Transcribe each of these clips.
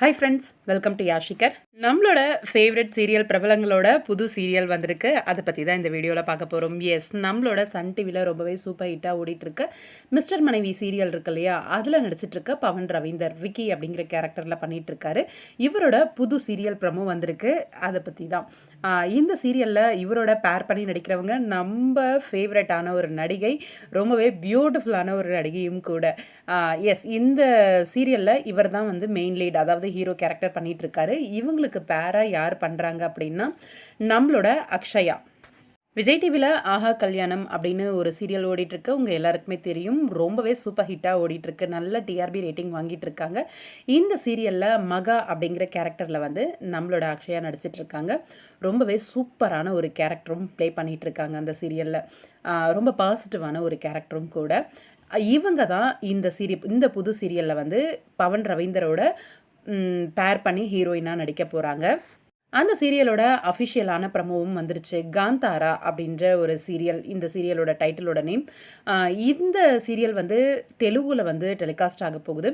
Hi friends welcome to யாஷிகர் நம்மளோட favourite serial பிரபலங்களோட புது சீரியல் வந்திருக்கு. அதை பற்றி தான் இந்த வீடியோவில் பார்க்க போகிறோம் எஸ் நம்மளோட சன் டிவியில் ரொம்பவே சூப்பர் ஹிட்டாக ஓடிட்டுருக்கு. மிஸ்டர் மனைவி சீரியல் இருக்கு இல்லையா? அதில் நடிச்சிட்ருக்க பவன் ரவீந்தர் விக்கி அப்படிங்கிற கேரக்டரில் பண்ணிட்டு இருக்காரு இவரோட புது சீரியல் ப்ரமோ வந்திருக்கு. அதை பற்றி தான். இந்த சீரியலில் இவரோட பேர் பண்ணி நடிக்கிறவங்க நம்ம ஃபேவரட்டான ஒரு நடிகை ரொம்பவே பியூட்டிஃபுல்லான ஒரு நடிகையும் கூட. எஸ் இந்த சீரியலில் இவர் தான் வந்து மெயின் லீட் அதாவது ஹீரோ கேரக்டர் பண்ணிட்டு இருக்காரு இவங்களுக்கு பேராக யார் பண்ணுறாங்க அப்படின்னா நம்மளோட அக்ஷயா. விஜய் டிவியில் ஆஹா கல்யாணம் அப்படின்னு ஒரு சீரியல் ஓடிட்டுருக்கு. உங்கள் எல்லாருக்குமே தெரியும். ரொம்பவே சூப்பர் ஹிட்டாக ஓடிட்டுருக்கு. நல்ல டிஆர்பி ரேட்டிங் வாங்கிட்டு இருக்காங்க இந்த சீரியலில் மகா அப்படிங்கிற கேரக்டரில் வந்து நம்மளோட அக்ஷயா நடிச்சிட்டு இருக்காங்க ரொம்பவே சூப்பரான ஒரு கேரக்டரும் ப்ளே பண்ணிகிட்டு இருக்காங்க அந்த சீரியலில் ரொம்ப பாசிட்டிவான ஒரு கேரக்டரும் கூட. இவங்க தான் இந்த சீரி இந்த புது சீரியலில் வந்து பவன் ரவீந்தரோட பேர் பண்ணி ஹீரோயினாக நடிக்க போகிறாங்க அந்த சீரியலோட அஃபிஷியலான ப்ரமோவும் வந்துருச்சு. காந்தாரா அப்படின்ற ஒரு சீரியல் இந்த சீரியலோட டைட்டிலோட நேம் இந்த சீரியல் வந்து தெலுங்கில் வந்து டெலிகாஸ்ட் ஆக போகுது.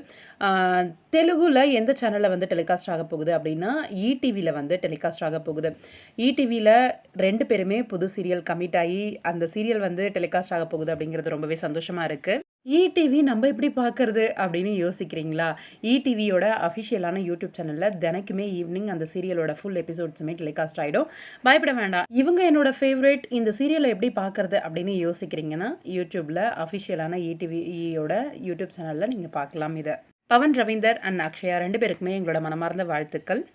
தெலுங்கில் எந்த சேனலில் வந்து டெலிகாஸ்ட் ஆக போகுது அப்படின்னா ஈடிவியில் வந்து டெலிகாஸ்ட் ஆக போகுது. ஈடிவியில் ரெண்டு பேருமே புது சீரியல் கமிட் ஆகி அந்த சீரியல் வந்து டெலிகாஸ்ட் ஆக போகுது அப்படிங்கிறது ரொம்பவே சந்தோஷமாக இருக்குது இடிவி நம்ம எப்படி பார்க்கறது அப்படின்னு யோசிக்கிறீங்களா? இடிவியோட அஃபிஷியலான யூடியூப் சேனலில் தினைக்குமே ஈவினிங் அந்த சீரியலோட ஃபுல் எபிசோட்ஸுமே டெலிகாஸ்ட் ஆகிடும் பயப்பட வேண்டாம். இவங்க என்னோட ஃபேவரேட் இந்த சீரியலை எப்படி பார்க்கறது அப்படின்னு யோசிக்கிறீங்கன்னா யூடியூப்பில் அஃபிஷியலான இடிவியோட யூடியூப் சேனலில் நீங்கள் பார்க்கலாம் இதை. பவன் ரவீந்தர் அண்ட் அக்ஷயா ரெண்டு பேருக்குமே எங்களோட மனமார்ந்த வாழ்த்துக்கள்.